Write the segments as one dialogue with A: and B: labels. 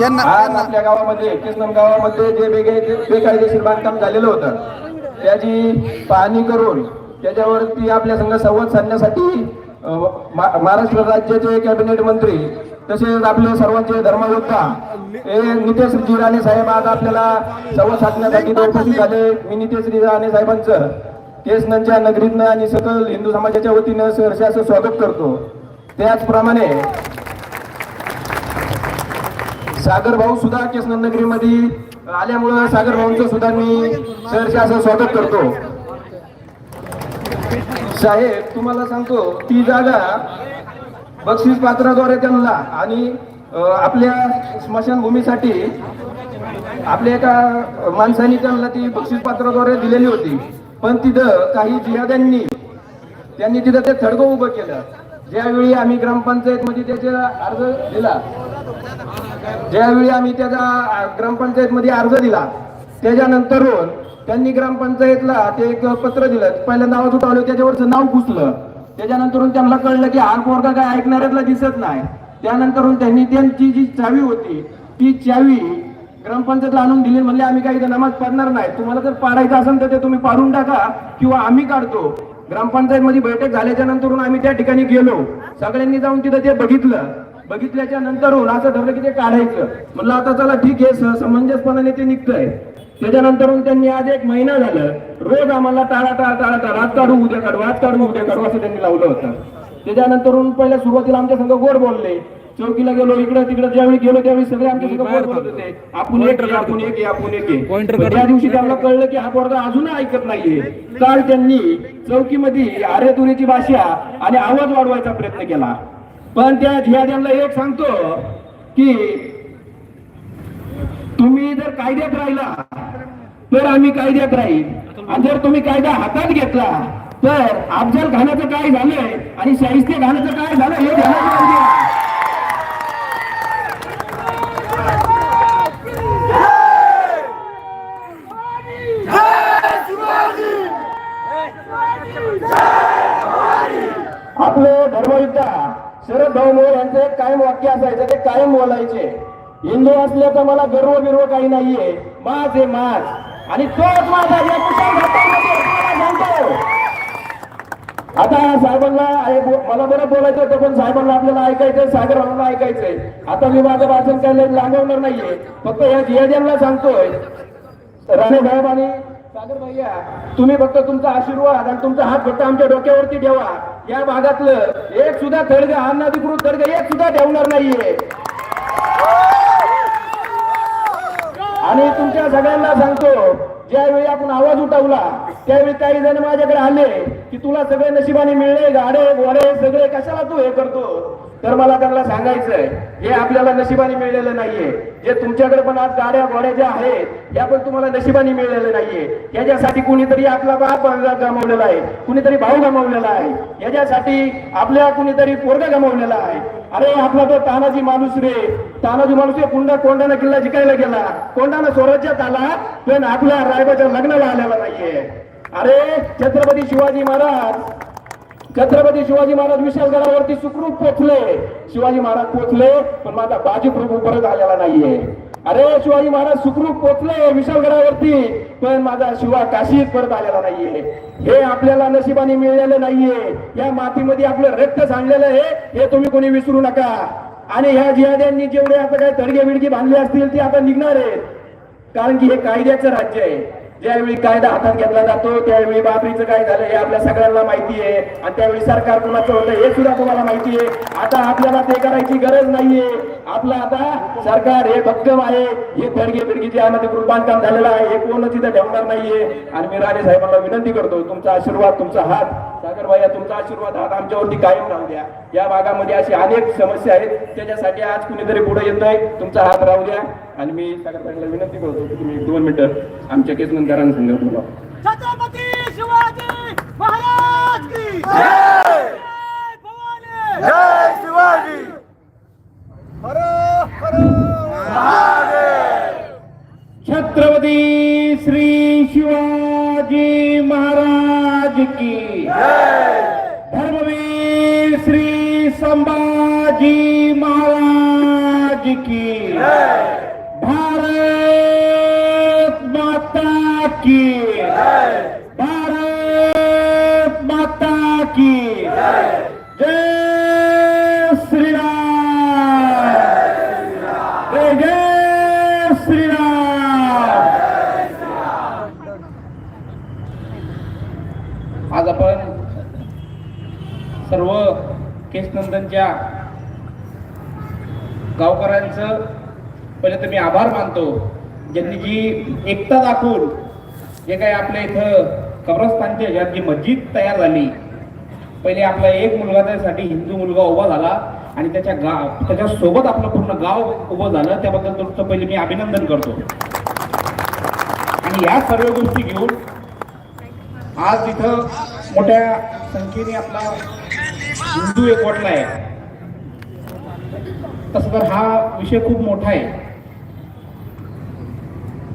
A: यांना
B: आज
A: यांना
B: आपल्या गावामध्ये किसनम गावामध्ये जे बेगे बेकायदेशीर बांधकाम झालेलं होतं त्याची पाहणी करून त्याच्यावरती आपल्या संघ संवाद साधण्यासाठी महाराष्ट्र राज्याचे कॅबिनेट मंत्री तसेच आपले सर्वांचे धर्मयोद्धा हे नितेश जी राणे साहेब आज आपल्याला संवाद साधण्यासाठी उपस्थित झाले. मी नितेश राणे साहेबांचं केसनच्या नगरीतनं आणि सकल हिंदू समाजाच्या वतीनं सहर्ष असं स्वागत करतो. त्याचप्रमाणे सागर भाऊ सुद्धा केसनंद नगरीमध्ये आल्यामुळं सागर भाऊंचं सुद्धा मी सहर्ष असं स्वागत करतो. साहेब तुम्हाला सांगतो ती जागा बक्षीस पात्राद्वारे त्यांना आणि आपल्या स्मशानभूमीसाठी आपल्या एका माणसाने त्यांना ती बक्षीस पात्राद्वारे दिलेली होती. पण तिथं काही जिहाद्यांनी त्यांनी तिथं ते थडगं उभं केलं. ज्यावेळी आम्ही ग्रामपंचायत मध्ये त्याचा अर्ज दिला ज्यावेळी आम्ही त्याचा ग्रामपंचायत मध्ये अर्ज दिला त्याच्यानंतरून त्यांनी ग्रामपंचायतला ते एक पत्र दिलं. पहिल्या आवाज उठावलं त्याच्यावरचं नाव पुसलं त्याच्यानंतरून त्यांना कळलं की हा पोरगा काय ऐकणाऱ्यातला दिसत नाही. त्यानंतरून त्यांनी त्यांची जी चावी होती ती चावी ग्रामपंचायतला आणून दिली. म्हणले आम्ही काही नमाज पाडणार नाही. तुम्हाला जर पाडायचं असेल तर ते तुम्ही पाडून टाका किंवा आम्ही काढतो. ग्रामपंचायत मध्ये बैठक झाल्याच्या नंतरून आम्ही त्या ठिकाणी गेलो. सगळ्यांनी जाऊन तिथं ते बघितलं. बघितल्याच्या नंतरून असं ठरलं की ते काढायचं. म्हणलं आता चला ठीक आहे स- समंजसपणाने ते निघतंय. त्याच्यानंतरून त्यांनी आज एक महिना झालं रोज आम्हाला टाळा टाळा टाळा टाळा आज काढू उद्या काढू आज काढू उद्या काढू असं त्यांनी लावलं होतं. त्याच्यानंतरून पहिल्या सुरुवातीला आमच्या संघ गोड बोलले. चौकीला गेलो इकडे तिकडे ज्यावेळी गेलो त्यावेळी सगळे आमच्या संघ गोड बोलत होते. आपण एक आपण एक आपण एक त्या दिवशी त्यांना कळलं की हा पोरगा अजूनही ऐकत नाहीये. काल त्यांनी चौकीमध्ये आरेतुरीची भाषा आणि आवाज वाढवायचा प्रयत्न केला. पण त्या झियाद्यांना एक सांगतो की तुम्ही जर कायद्यात राहिला तर आम्ही कायद्यात राहील. आणि जर तुम्ही कायदा हातात घेतला तर अफजल खानाचं काय झालंय आणि शाहिस्ते खानाचं काय झालं हे ध्यानात आपले धर्मयुद्धा शरद भाऊ मोहोळ यांचं एक कायम वाक्य असायचं ते कायम बोलायचे. हिंदू तर मला गर्व बिर्व काही नाहीये. माझ आहे माझ आणि तोच माझा या सांगतो आता साहेबांना मला बरं बोलायचं होतं पण साहेबांना आपल्याला ऐकायचंय सागर भाऊला ऐकायचंय. आता मी माझं भाषण काय लांबवणार नाहीये. फक्त या जियाजांना सांगतोय. राणे साहेब आणि सागर भैया तुम्ही फक्त तुमचा आशीर्वाद आणि तुमचा हात फक्त आमच्या डोक्यावरती ठेवा. या भागातलं एक सुद्धा तडग अनाधिकृत थडग एक सुद्धा ठेवणार नाहीये. आणि तुमच्या सगळ्यांना सांगतो ज्यावेळी आपण आवाज उठवला त्यावेळी काही जण माझ्याकडे आले की तुला सगळे नशिबाने मिळले गाडे घोडे सगळे कशाला तू हे करतो? तर मला त्यांना सांगायचंय हे आपल्याला नशिबाने मिळलेलं नाहीये. जे तुमच्याकडे पण आज गाड्या घोड्या ज्या आहेत या पण तुम्हाला नशिबाने मिळलेलं नाहीये. याच्यासाठी कुणीतरी आपला बाप गमावलेला आहे कुणीतरी भाऊ गमावलेला आहे. याच्यासाठी आपल्या कुणीतरी पोरगा गमावलेला आहे. अरे आपला तो तानाजी माणूस रे. तानाजी माणूस रे कुंडा कोंडाना किल्ला जिकायला गेला. कोंडाना स्वराज्यात आला पण आपल्या रायबाच्या लग्नाला आलेला नाहीये. अरे छत्रपती शिवाजी महाराज छत्रपती शिवाजी महाराज विशालगडावरती सुखरूप पोचले शिवाजी महाराज पोचले पण माझा बाजीप्रभू परत आलेला नाहीये. अरे शिवाजी महाराज सुखरूप पोचले विशालगडावरती पण माझा शिवा काशीत परत आलेला नाहीये. हे आपल्याला नशिबाने मिळलेलं नाहीये. या मातीमध्ये आपलं रक्त सांडलेलं आहे हे तुम्ही कोणी विसरू नका. आणि ह्या जिहाद्यांनी जेवढे आता काय तडगे बिडगे बांधले असतील ते आता निघणार आहेत. कारण की हे कायद्याचं राज्य आहे. ज्यावेळी कायदा हातात घेतला जातो त्यावेळी बाबरीचं काय झालं हे आपल्या सगळ्यांना माहिती आहे. आणि त्यावेळी सरकार कुणाचं होतं हे सुद्धा तुम्हाला माहिती आहे. आता आपल्याला ते करायची गरज नाहीये. आपलं आता सरकार हे भक्कम आहे. हे थडगे बिडगे जे अनधिकृत बांधकाम झालेलं आहे हे कोण तिथे ठेवणार नाहीये. आणि मी राणे साहेबांना विनंती करतो तुमचा आशीर्वाद तुमचा हात सागर भाई तुमचा आशीर्वाद हात आमच्यावरती कायम राहू द्या. या भागामध्ये अशी अनेक समस्या आहेत. त्याच्यासाठी आज कुणीतरी पुढे येत नाही तुमचा हात राहू द्या. आणि मी सागर विनंती करतो की तुम्ही दोन मिनिटं आमच्या संघ बोला
C: छत्रपती शिवाजी महाराज की जय! भवानी!
A: जय शिवाजी!
B: छत्रपती श्री शिवाजी महाराज की धर्मवीर श्री संभाजी महाराज
A: की की। भारत माता की। जय श्रीराम। जय जय श्रीराम। आज आपण सर्व केशनंदनच्या गावकऱ्यांचं पहिले तर मी आभार मानतो. ज्यांनी जी एकता दाखवून जे काही आपल्या इथं कब्रस्तानच्या ह्यात जी मस्जिद तयार झाली. पहिले आपला एक मुलगा त्यासाठी हिंदू मुलगा उभा झाला आणि त्याच्या गाव त्याच्या सोबत आपलं पूर्ण गाव उभं झालं. त्याबद्दल तुमचं पहिले मी अभिनंदन करतो. आणि या सर्व गोष्टी घेऊन आज तिथं मोठ्या संख्येने आपला हिंदू एकवटला आहे. तसं तर हा विषय खूप मोठा आहे.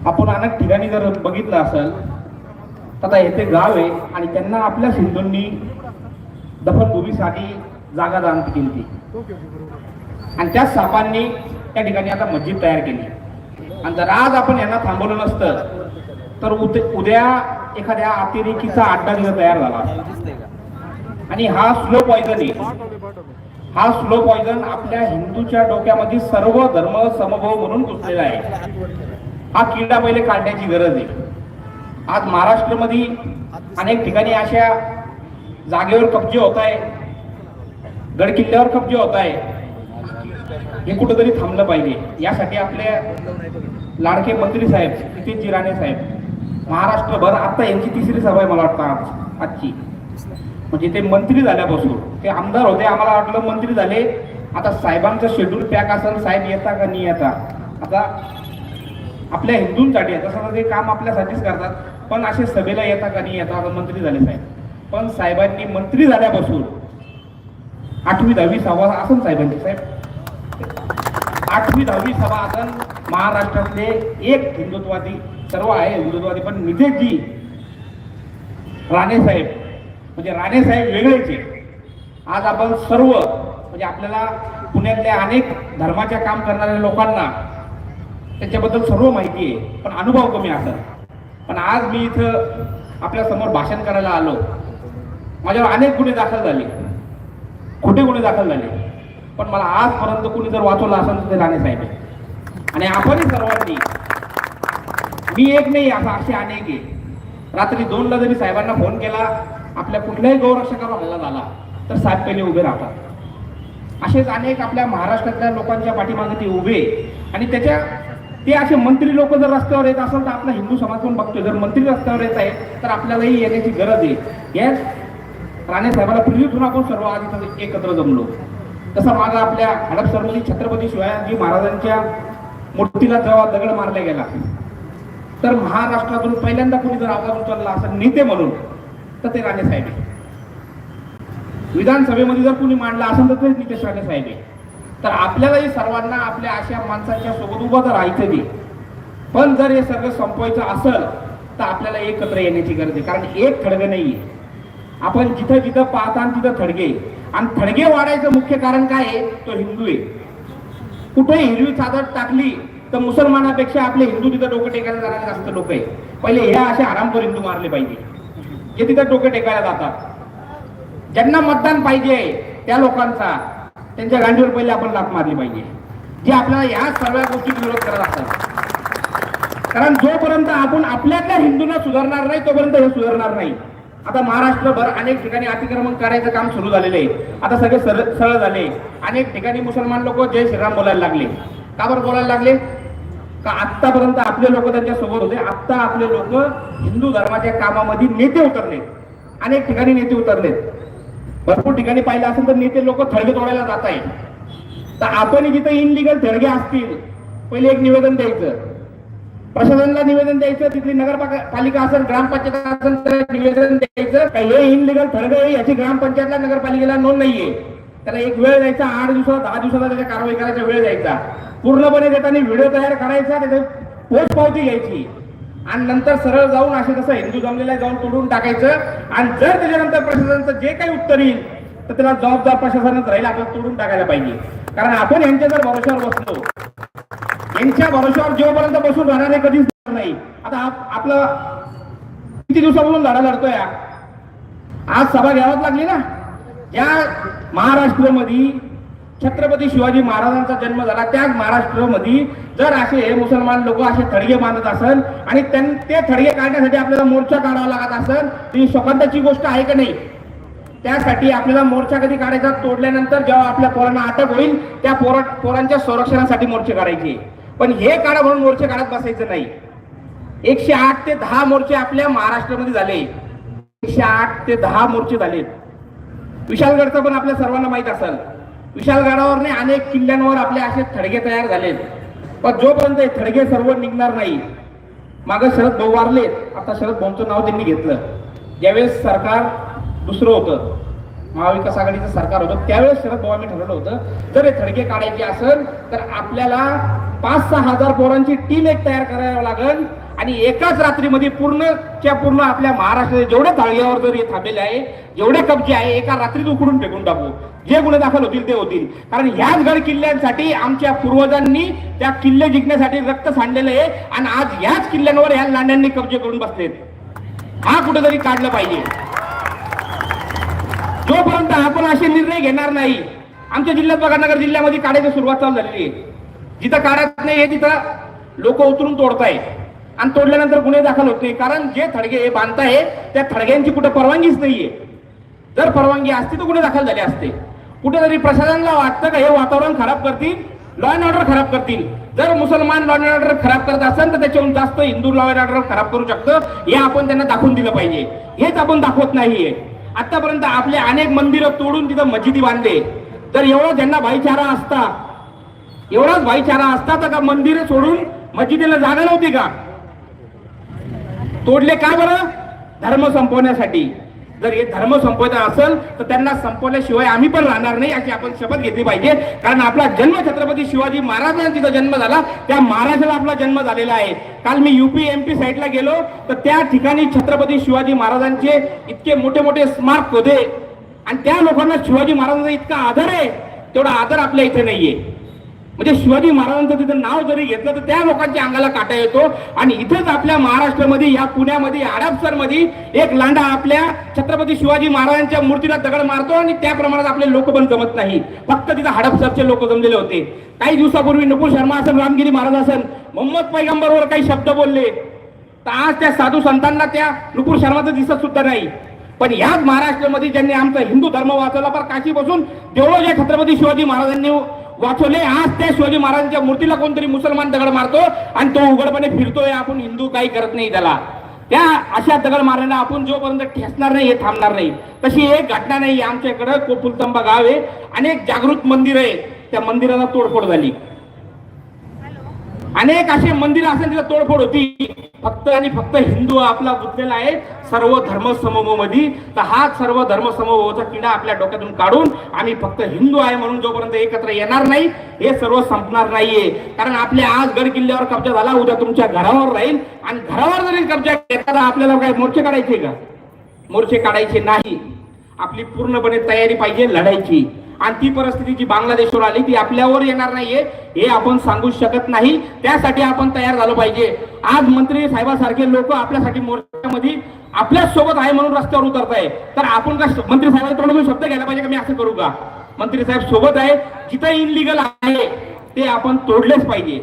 A: आपण अनेक ठिकाणी जर बघितलं असेल तर आता येथे गाव आहे आणि त्यांना आपल्या हिंदूंनी दफनभूमीसाठी जागा दान केली. आणि त्या सापांनी त्या ठिकाणी आता मस्जिद तयार केली. आणि जर आज आपण यांना थांबवलं नसतं तर उद्या उद्या एखाद्या अतिरेकीचा अड्डा तिथं तयार झाला आणि हा स्लो पॉइझन आहे. हा स्लो पॉइझन आपल्या हिंदूच्या डोक्यामध्ये सर्व धर्म समभाव म्हणून घुसलेला आहे. हा किल्ला पहिले काढण्याची गरज आहे. आज महाराष्ट्रामध्ये अनेक ठिकाणी अशा जागेवर कब्जे होत आहे गड किल्ल्यावर कब्जे होत आहे. हे कुठंतरी थांबलं पाहिजे. यासाठी आपले लाडके मंत्री साहेब नितीन जिराणे साहेब महाराष्ट्रभर आता यांची तिसरी सभा आहे मला वाटतं आज आजची. म्हणजे ते मंत्री झाल्यापासून ते आमदार होते आम्हाला वाटलं मंत्री झाले. आता साहेबांचं शेड्यूल पॅक असेल साहेब येता का नाही येता? आता आपल्या हिंदूंसाठी आहे. तसं तर ते काम आपल्यासाठीच करतात पण असे सभेला येता का नाही येता मंत्री झाले साहेब. पण साहेबांनी मंत्री झाल्यापासून आठवी दहावी सभा आसन साहेबांची साहेब. आठवी दहावी सभा आसन महाराष्ट्रातले एक हिंदुत्ववादी सर्व आहे हिंदुत्ववादी पण नितेशजी राणे साहेब. म्हणजे राणे साहेब वेगळेचे. आज आपण सर्व म्हणजे आपल्याला पुण्यातल्या अनेक धर्माच्या काम करणाऱ्या लोकांना त्याच्याबद्दल सर्व माहिती आहे पण अनुभव कमी असतात पण आज मी इथं आपल्यासमोर भाषण करायला आलो. माझ्यावर अनेक गुन्हे दाखल झाले. खोटे गुन्हे दाखल झाले. पण मला आजपर्यंत कुणी जर वाचवलं असेल तर ते राणे साहेब आहे आणि आपणही सर्वांनी मी एक नाही असं असे अनेक आहे. रात्री दोनला जरी साहेबांना फोन केला आपल्या कुठल्याही गौरक्षकावर हल्ला झाला तर साहेब पहिले उभे राहतात. असेच अनेक आपल्या महाराष्ट्रातल्या लोकांच्या पाठीमागे ते उभे. आणि त्याच्या ते असे मंत्री लोक जर रस्त्यावर येत असेल तर आपला हिंदू समाज पण बघतोय. जर मंत्री रस्त्यावर येत आहे तर आपल्यालाही येण्याची गरज आहे. याच राणे साहेबाला प्रेरित आपण सर्व आधी एकत्र जमलो. तसं मागं आपल्या हडप हडपसरमध्ये छत्रपती शिवाजी महाराजांच्या मूर्तीला जेव्हा दगड मारला गेला. तर महाराष्ट्रातून पहिल्यांदा कोणी जर आवाज उचलला असं नेते म्हणून तर ते राणे साहेब आहे. विधानसभेमध्ये जर कोणी मांडला असेल तर तेच नितेश राणे साहेब आहे तर आपल्यालाही सर्वांना आपल्या अशा माणसांच्या सोबत उभं तर राहायचं बी. पण जर हे सगळं संपवायचं असेल तर आपल्याला एकत्र येण्याची गरज आहे. कारण एक खडगं नाहीये. आपण जिथं जिथं पाहता तिथं थडगे. आणि थडगे वाढायचं मुख्य कारण काय आहे? तो हिंदू आहे. कुठे हिरवी चादर टाकली तर मुसलमानापेक्षा आपले हिंदू तिथं डोकं टेकायला जाणारे जास्त लोक आहे पहिले हे असे आरामखोर हिंदू मारले पाहिजे. जे तिथं डोकं टेकायला जातात. ज्यांना मतदान पाहिजे त्या लोकांचा. त्यांच्या गांडीवर पहिले आपण लात मारली पाहिजे. जे आपल्याला या सर्व गोष्टी विरोध करत असतात कारण जोपर्यंत आपण आपल्यातल्या हिंदूंना सुधारणार नाही तोपर्यंत हे सुधारणार नाही. आता महाराष्ट्रभर अनेक ठिकाणी अतिक्रमण करायचं काम सुरू झालेलं आहे. आता सगळे सरळ सरळ झाले. अनेक ठिकाणी मुसलमान लोक जय श्रीराम बोलायला लागले. का बरं बोलायला लागले? का आत्तापर्यंत आपले लोक त्यांच्यासोबत होते? आत्ता आपले लोक हिंदू धर्माच्या कामामध्ये नेते उतरले अनेक ठिकाणी नेते उतरलेत. भरपूर ठिकाणी पाहिलं असेल तर नेते लोक थडगे तोडायला जात आहेत तर आपण जिथे इनलिगल थडगे असतील पहिले एक निवेदन द्यायचं. प्रशासनाला निवेदन द्यायचं तिथली नगरपालिका असेल ग्रामपंचायत असेल तर निवेदन द्यायचं का हे इनलिगल थडगे आहे, याची ग्रामपंचायतला नगरपालिकेला नोंद नाहीये. त्याला एक वेळ द्यायचा आठ दिवसात दहा दिवसाचा त्याच्या कारवाई करायचा वेळ द्यायचा. पूर्णपणे देताना व्हिडिओ तयार करायचा त्याच्या पोच पावती घ्यायची. आणि नंतर सरळ जाऊन असे तसं हिंदू जमलेला जाऊन तोडून टाकायचं. आणि जर त्याच्यानंतर प्रशासनाचं जे काही उत्तर येईल तर त्याला जबाबदार प्रशासनच राहील आपल्याला तोडून टाकायला पाहिजे. कारण आपण यांच्या जर भरोश्यावर बसलो यांच्या भरोश्यावर जेव्हापर्यंत बसून राहणारे कधीच नाही. आता आपलं किती दिवसापासून लढा लढतोय आज सभा घ्यावाच लागली ना? या महाराष्ट्रामध्ये छत्रपती शिवाजी महाराजांचा जन्म झाला. त्या महाराष्ट्रामध्ये जर असे हे मुसलमान लोक असे थडगे बांधत असन आणि त्यां- ते थडगे काढण्यासाठी आपल्याला मोर्चा काढावा लागत असन ती स्वतंत्राची गोष्ट आहे का नाही? त्यासाठी आपल्याला मोर्चा कधी काढायचा? तोडल्यानंतर जेव्हा आपल्या पोरांना अटक होईल त्या पोरा पोरांच्या संरक्षणासाठी मोर्चे काढायचे. पण हे काढा म्हणून मोर्चे काढत बसायचं नाही. एकशे आठ ते दहा मोर्चे आपल्या महाराष्ट्रामध्ये झाले. एकशे आठ ते दहा मोर्चे झाले विशालगडचा पण आपल्या सर्वांना माहीत असेल. विशालगडावर अनेक किल्ल्यांवर आपले असे थडगे तयार झालेत. पण जोपर्यंत हे थडगे सर्व निघणार नाही मागं शरद भाऊ वारलेत आता शरद भाऊंचं नाव त्यांनी घेतलं. ज्यावेळेस सरकार दुसरं होतं महाविकास आघाडीचं सरकार होतं त्यावेळेस शरद पवारांनी ठरवलं होतं जर हे थडगे काढायचे असेल तर आपल्याला पाच सहा हजार पोरांची टीम एक तयार करावी लागेल. आणि एकाच रात्रीमध्ये पूर्णच्या पूर्ण आपल्या महाराष्ट्रात जेवढे तळग्यावर जर हे थांबलेले आहे जेवढे कब्जे आहे एका रात्रीत उकडून फेकून टाकू. जे गुन्हे दाखल होतील ते होतील. कारण ह्याच गड किल्ल्यांसाठी आमच्या पूर्वजांनी त्या किल्ले जिंकण्यासाठी रक्त सांडलेलं आहे आणि आज ह्याच किल्ल्यांवर ह्या लांड्यांनी कब्जे करून बसलेत. हा कुठेतरी काढलं पाहिजे. जोपर्यंत आपण असे निर्णय घेणार नाही आमच्या जिल्ह्यात बघा नगर जिल्ह्यामध्ये काढायची सुरुवात चालू झालेली आहे. जिथं काढत नाही हे तिथं लोक उतरून तोडताय आणि तोडल्यानंतर गुन्हे दाखल होत. नाही कारण जे थडगे हे बांधताय त्या थडग्यांची कुठं परवानगीच नाहीये. जर परवानगी असती तर गुन्हे दाखल झाले असते. कुठेतरी प्रशासनाला वाटतं का हे वातावरण खराब करतील? लॉ अँड ऑर्डर खराब करतील. जर मुसलमान लॉ अँड ऑर्डर खराब करत असेल तर त्याच्याहून जास्त हिंदू लॉ अँड ऑर्डर खराब करू शकतं. हे आपण त्यांना दाखवून दिलं पाहिजे. हेच आपण दाखवत नाहीये. आतापर्यंत आपले अनेक मंदिरं तोडून तिथं मस्जिदी बांधले. तर एवढा ज्यांना भाईचारा असता एवढाच भाईचारा असता तर का मंदिरं सोडून मस्जिदीला जागा नव्हती का? तोडले का बरं? धर्म संपवण्यासाठी. जर हे धर्म संपवायचा असेल तर त्यांना संपवल्याशिवाय आम्ही पण राहणार नाही अशी आपण शपथ घेतली पाहिजे. कारण आपला जन्म छत्रपती शिवाजी महाराजांचा तिथं जन्म झाला त्या महाराजाला आपला जन्म झालेला आहे. काल मी युपी एमपी साईडला गेलो तर त्या ठिकाणी छत्रपती शिवाजी महाराजांचे इतके मोठे मोठे स्मारक होते. आणि त्या लोकांना शिवाजी महाराजांचा इतका आदर आहे तेवढा आदर आपल्या इथे नाहीये. म्हणजे शिवाजी महाराजांचं तिथं नाव जरी घेतलं तर त्या लोकांच्या अंगाला काटा येतो. आणि इथंच आपल्या महाराष्ट्रामध्ये या पुण्यामध्ये हडपसरमध्ये एक लांडा आपल्या छत्रपती शिवाजी महाराजांच्या मूर्तीला दगड मारतो आणि त्या प्रमाणात आपले लोक पण जमत नाही. फक्त तिथं हडपसरचे लोक जमलेले होते. काही दिवसापूर्वी नकुल शर्मा असन रामगिरी महाराज असन मोहम्मद पैगंबरवर काही शब्द बोलले. तर आज त्या साधू संतांना त्या नुपूर शर्माचं दिसत सुद्धा नाही. पण याच महाराष्ट्रामध्ये ज्यांनी आमचा हिंदू धर्म वाचवला पण काशी बसून देवळं जे छत्रपती शिवाजी महाराजांनी वाचवले आज त्या शिवाजी महाराजांच्या मूर्तीला कोणतरी मुसलमान दगड मारतो आणि तो उघडपणे फिरतोय आपण हिंदू काही करत नाही त्याला. त्या अशा दगड मारायला आपण जोपर्यंत ठेसणार नाही हे थांबणार नाही. तशी एक घटना नाही आमच्या इकडं कोपुलतंबा गाव आहे. अनेक जागृत मंदिर आहे. त्या मंदिराला तोडफोड झाली. अनेक असे मंदिर असेल तिथं तोडफोड होती. फक्त आणि फक्त हिंदू आपला गुंतलेला आहे. सर्व धर्म समूहामध्ये तर हा सर्व धर्म समूहाचा किडा आपल्या डोक्यातून काढून आम्ही फक्त हिंदू आहे म्हणून जोपर्यंत एकत्र येणार नाही हे सर्व संपणार नाहीये. कारण आपल्या आज गड किल्ल्यावर कब्जा झाला उद्या तुमच्या घरावर राहील. आणि घरावर जरी कब्जा घेताना आपल्याला काय मोर्चे काढायचे का? मोर्चे काढायचे नाही. आपली पूर्णपणे तयारी पाहिजे लढायची. आणि ती परिस्थिती जी बांगलादेशवर आली ती आपल्यावर येणार नाहीये हे आपण सांगू शकत नाही. त्यासाठी आपण तयार झालो पाहिजे. आज मंत्री साहेबासारखे लोक आपल्यासाठी मोर्चामध्ये आपल्यासोबत आहे म्हणून रस्त्यावर उतरत आहे तर आपण का मंत्री साहेबांच्या तोंडून शब्द घ्यायला पाहिजे का? मी असं करू का? मंत्री साहेब सोबत आहे जिथं इनलिगल आहे ते आपण तोडलेच पाहिजे.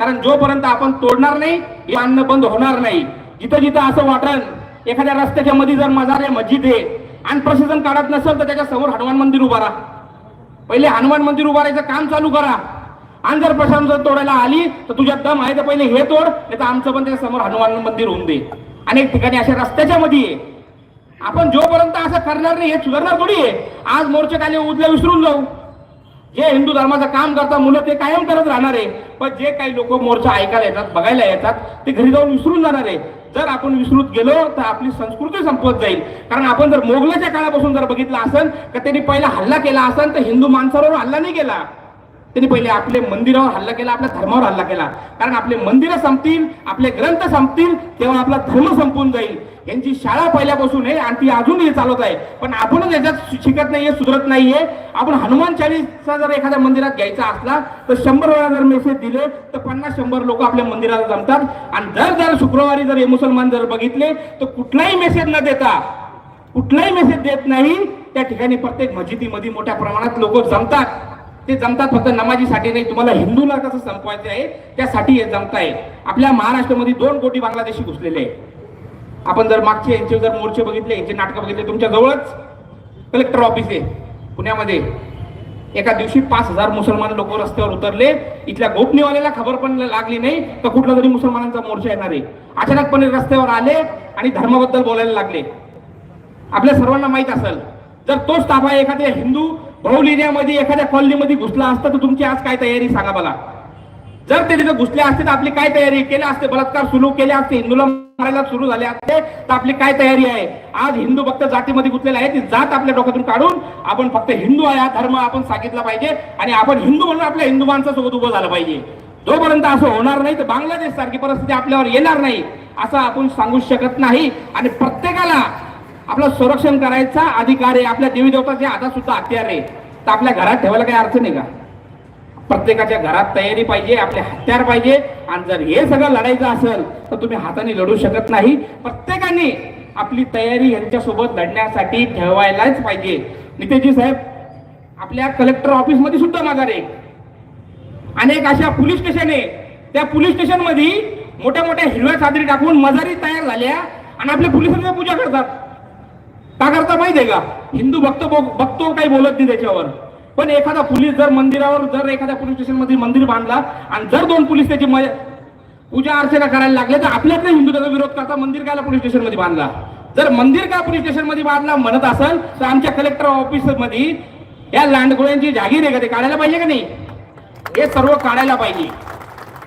A: कारण जोपर्यंत आपण तोडणार नाही हे अन्न बंद होणार नाही. जिथं जिथं असं वाटण एखाद्या रस्त्याच्या मध्ये जर मजार आहे मस्जिद आहे आणि प्रशासन काढत नसेल तर त्याच्यासमोर हनुमान मंदिर उभा पहिले हनुमान मंदिर उभारायचं काम चालू करा. आणि जर जर तोडायला आली तर तुझ्या दम आहे तर पहिले हे तोड नाही तर आमचं पण त्याच्यासमोर हनुमान मंदिर होऊन दे. अनेक ठिकाणी अशा रस्त्याच्या मध्ये आहे आपण जोपर्यंत असं करणार नाही हे सुधारणार थोडी आहे. आज मोर्चे काले उद्या विसरून जाऊ. जे हिंदू धर्माचं काम करतात मुलं ते कायम करत राहणार आहे. पण जे काही लोक मोर्चा ऐकायला येतात बघायला येतात ते घरी जाऊन विसरून जाणार आहे. जर आपण विसरूत गेलो तर आपली संस्कृती संपत जाईल. कारण आपण जर मोगलाच्या काळापासून जर बघितलं असेल तर त्यांनी पहिला हल्ला केला असेल तर हिंदू माणसावर हल्ला नाही केला. त्यांनी पहिले आपले मंदिरावर हल्ला केला आपल्या धर्मावर हल्ला केला. कारण आपले मंदिरं संपतील आपले ग्रंथ संपतील तेव्हा आपला धर्म संपून जाईल. यांची शाळा पहिल्यापासून आहे आणि ती अजूनही चालवत आहे. पण आपणच याच्यात शिकत नाहीये सुधरत नाहीये. आपण हनुमान चाळीसचा जर एखाद्या मंदिरात घ्यायचा असला तर शंभर वेळा जर मेसेज दिले तर पन्नास शंभर लोक आपल्या मंदिराला जमतात. आणि जर जर शुक्रवारी जर हे मुसलमान जर बघितले तर कुठलाही मेसेज न देता कुठलाही मेसेज देत नाही त्या ठिकाणी प्रत्येक मस्जिदीमध्ये मोठ्या प्रमाणात लोक जमतात. ते जमतात फक्त नमाजीसाठी नाही तुम्हाला हिंदूला कसं संपवायचं आहे त्यासाठी हे जमताय. आपल्या महाराष्ट्रामध्ये दोन कोटी बांगलादेशी घुसलेले आहे आपण जर मागचे यांचे जर मोर्चे बघितले यांचे नाटकं बघितले तुमच्या जवळच कलेक्टर ऑफिस आहे पुण्यामध्ये. एका दिवशी पाच हजार मुसलमान लोक रस्त्यावर उतरले. इथल्या गोपनीवाल्याला खबर पण लागली नाही तर कुठला तरी मुसलमानांचा मोर्चा येणार आहे. अचानकपणे रस्त्यावर आले आणि धर्माबद्दल बोलायला लागले. आपल्या सर्वांना माहीत असेल जर तोच ताफा एखाद्या हिंदू बहुलिन्यामध्ये एखाद्या कॉलनीमध्ये घुसला असता तर तुमची आज काय तयारी सांगा मला. जर ते तिथे घुसले असते तर आपली काय तयारी केली असते बलात्कार सुरू केले असते हिंदूला मारायला सुरू झाले असते तर आपली काय तयारी आहे? आज हिंदू फक्त जातीमध्ये घुसलेला आहे ती जात आपल्या डोक्यातून काढून आपण फक्त हिंदू आहे हा धर्म आपण सांगितला पाहिजे. आणि आपण हिंदू म्हणून आपल्या हिंदू माणसासोबत उभं झालं पाहिजे. जोपर्यंत असं होणार नाही तर बांगलादेश सारखी परिस्थिती आपल्यावर येणार नाही असं आपण सांगू शकत नाही. आणि प्रत्येकाला आपलं संरक्षण करायचा अधिकार आहे. आपल्या देवी देवताच्या हातात सुद्धा हत्यार आहे. तर आपल्या घरात ठेवायला काही अर्थ नाही का? प्रत्येकाच्या घरात तयारी पाहिजे आपले हत्यार पाहिजे. आणि जर हे सगळं लढायचं असेल तर तुम्ही हाताने लढू शकत नाही. प्रत्येकाने आपली तयारी यांच्यासोबत लढण्यासाठी ठेवायलाच पाहिजे. नितेशजी साहेब आपल्या कलेक्टर ऑफिसमध्ये सुद्धा माघार आहे. अनेक अशा पोलीस स्टेशन आहे. त्या पोलीस स्टेशनमध्ये मोठ्या मोठ्या हिरव्या चादरी टाकून मजारी तयार झाल्या आणि आपल्या पोलिसांच्या पूजा करतात. का करता माहिती आहे का? हिंदू भक्त बघतो काही बोलत नाही त्याच्यावर. पण एखादा पोलीस जर मंदिरावर जर एखाद्या पोलीस स्टेशनमध्ये मंदिर बांधला आणि जर दोन पोलीस त्याची म- पूजा अर्चना करायला लागले तर आपल्यातले हिंदू त्याचा विरोध करता मंदिर कायला पोलीस स्टेशनमध्ये बांधला? जर मंदिर का पोलीस स्टेशनमध्ये बांधला म्हणत असेल तर आमच्या कलेक्टर ऑफिसमध्ये या लांडगोळ्यांची जागीर आहे का? ते काढायला पाहिजे का नाही? हे सर्व काढायला पाहिजे.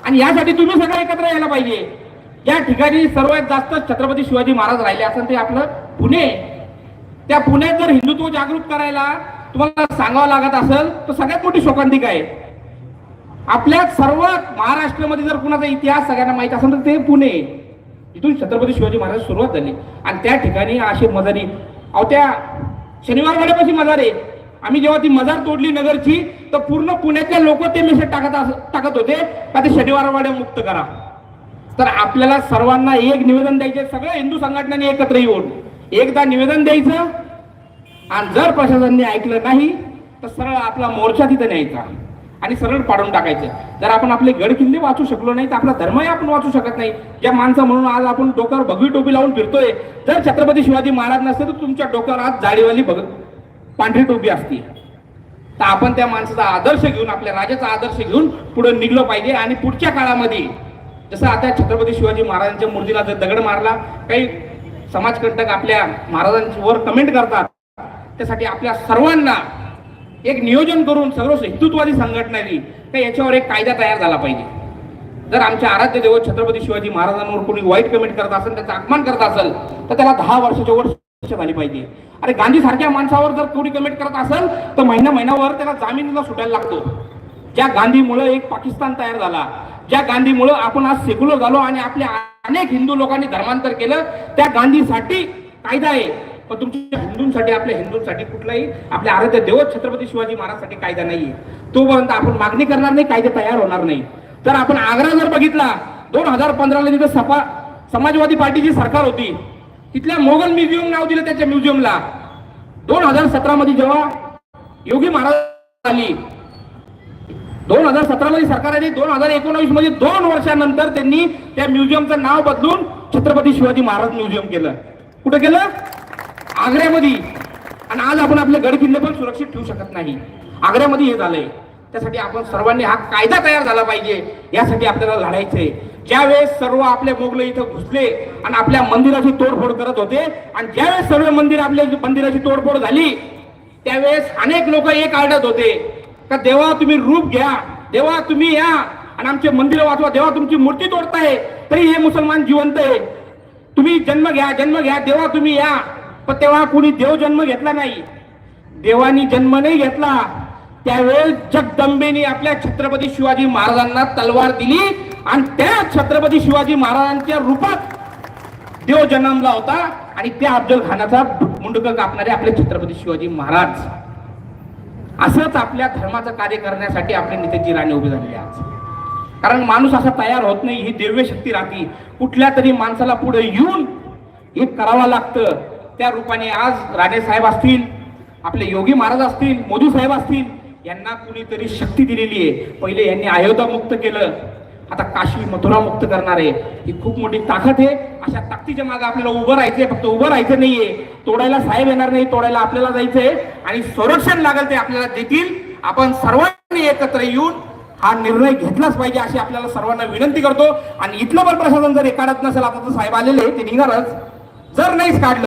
A: आणि यासाठी तुम्ही सगळं एकत्र यायला पाहिजे. या ठिकाणी सर्वात जास्त छत्रपती शिवाजी महाराज राहिले असेल ते आपलं पुणे. त्या पुण्यात जर हिंदुत्व जागृत करायला तुम्हाला सांगावं लागत असेल तर सगळ्यात मोठी शोकांतिका आहे. आपल्या सर्व महाराष्ट्रामध्ये जर कुणाचा इतिहास सगळ्यांना माहीत असेल तर ते पुणे. इथून छत्रपती शिवाजी महाराज सुरुवात झाली. आणि त्या ठिकाणी अशी मजारी अहो त्या शनिवारवाड्यापाशी मजार आहे. आम्ही जेव्हा ती मजार तोडली नगरची तर पूर्ण पुण्यातल्या लोक ते मेसेज टाकत अस- टाकत होते का ते शनिवारवाड्या मुक्त करा. तर आपल्याला सर्वांना एक निवेदन द्यायचे सगळ्या हिंदू संघटनांनी एकत्र येऊन. एकदा निवेदन द्यायचं आणि जर प्रशासनाने ऐकलं नाही तर सरळ आपला मोर्चा तिथे न्यायचा आणि सरळ पाडून टाकायचं. जर आपण आपले गड किल्ले वाचू शकलो नाही तर आपला धर्मही आपण वाचू शकत नाही. ज्या माणसं म्हणून आज आपण डोक्यावर भगवी टोपी लावून फिरतोय. जर छत्रपती शिवाजी महाराज नसते तर तुमच्या डोक्यावर आज जाडीवाली भग पांढरी टोपी असती. तर आपण त्या माणसाचा आदर्श घेऊन आपल्या राजाचा आदर्श घेऊन पुढे निघलो पाहिजे आणि पुढच्या काळामध्ये जसं आता छत्रपती शिवाजी महाराजांच्या मूर्तीला जर दगड मारला काही समाजकंटक आपल्या महाराजांवर कमेंट करतात. त्यासाठी आपल्या सर्वांना एक नियोजन करून सर्व हिंदुत्वादी संघटनांनी तर याच्यावर एक कायदा तयार झाला पाहिजे. जर आमच्या आराध्य देव छत्रपती शिवाजी महाराजांवर कोणी वाईट कमेंट करत असेल त्याचा अपमान करत असेल तर त्याला दहा वर्षाच्या वर शिक्षा झाली पाहिजे. अरे गांधी सारख्या माणसावर जर कोणी कमेंट करत असेल तर महिना महिन्यावर त्याला जामीनला सुटायला लागतो. ज्या गांधीमुळे एक पाकिस्तान तयार झाला ज्या गांधीमुळे आपण आज सेक्युलर झालो आणि आपल्या अनेक हिंदू लोकांनी धर्मांतर केलं त्या गांधीसाठी कायदा आहे. पण तुमच्या हिंदूंसाठी आपल्या हिंदूंसाठी कुठलाही आपल्या आराध्य देव छत्रपती शिवाजी महाराजसाठी कायदा नाहीये. तोपर्यंत आपण मागणी करणार नाही कायदे तयार होणार नाही. तर आपण आग्रा जर बघितला दोन हजार पंधराला तिथं सपा समाजवादी पार्टीची सरकार होती. तिथल्या मोगल म्युझियम नाव दिलं त्याच्या म्युझियमला. दोन हजार सतरा मध्ये जेव्हा योगी महाराज आली दोन हजार सतरा मध्ये सरकार आली दोन हजार एकोणावीसमध्ये दोन वर्षानंतर त्यांनी त्या म्युझियमचं नाव बदलून छत्रपती शिवाजी महाराज म्युझियम केलं. कुठं केलं? आग्र्यामध्ये. आणि आज आपण आपले गड किल्ले पण सुरक्षित ठेवू शकत नाही. आग्र्यामध्ये हे झालंय. त्यासाठी आपण सर्वांनी हा कायदा तयार झाला पाहिजे. यासाठी आपल्याला लढायचंय. ज्यावेळेस सर्व आपले मोगले इथं घुसले आणि आपल्या मंदिराची तोडफोड करत होते आणि ज्यावेळेस सर्व मंदिर आपल्या मंदिराची तोडफोड झाली त्यावेळेस अनेक लोक एक आडत होते. का देवा तुम्ही रूप घ्या देवा तुम्ही या आणि आमचे मंदिर वाचवा देवा तुमची मूर्ती तोडताय तरी हे मुसलमान जिवंत आहे. तुम्ही जन्म घ्या जन्म घ्या देवा तुम्ही या. पण तेव्हा कुणी देव जन्म घेतला नाही. देवानी जन्म नाही घेतला. त्यावेळेस जगदंबेने आपल्या छत्रपती शिवाजी महाराजांना तलवार दिली आणि त्या छत्रपती शिवाजी महाराजांच्या रूपात देव जन्मला होता आणि त्या अफजल खानाचा मुंडक कापणारे आपले छत्रपती शिवाजी महाराज. असंच आपल्या धर्माचं कार्य करण्यासाठी आपले नेतेजी राणी उभे झालेले आज कारण माणूस असा तयार होत नाही ही दिव्य शक्ती राहते. कुठल्या तरी माणसाला पुढे येऊन हे करावं लागतं. त्या रूपाने आज राणे साहेब असतील आपले योगी महाराज असतील मोदी साहेब असतील यांना कुणीतरी शक्ती दिलेली आहे. पहिले यांनी अयोध्या मुक्त केलं. आता काशी मथुरा मुक्त करणार आहे. ही खूप मोठी ताकद आहे. अशा ताकदीच्या मागे आपल्याला उभं राहायचंय फक्त उभं राहायचं नाहीये. तोडायला साहेब येणार नाही तोडायला आपल्याला जायचंय. आणि संरक्षण लागेल ते आपल्याला देतील. आपण सर्वांनी एकत्र येऊन हा निर्णय घेतलाच पाहिजे अशी आपल्याला सर्वांना विनंती करतो. आणि इथलं पण प्रशासन जर हे काढत नसेल आता तर साहेब आलेले ते निघणारच. जर नाहीच काढलं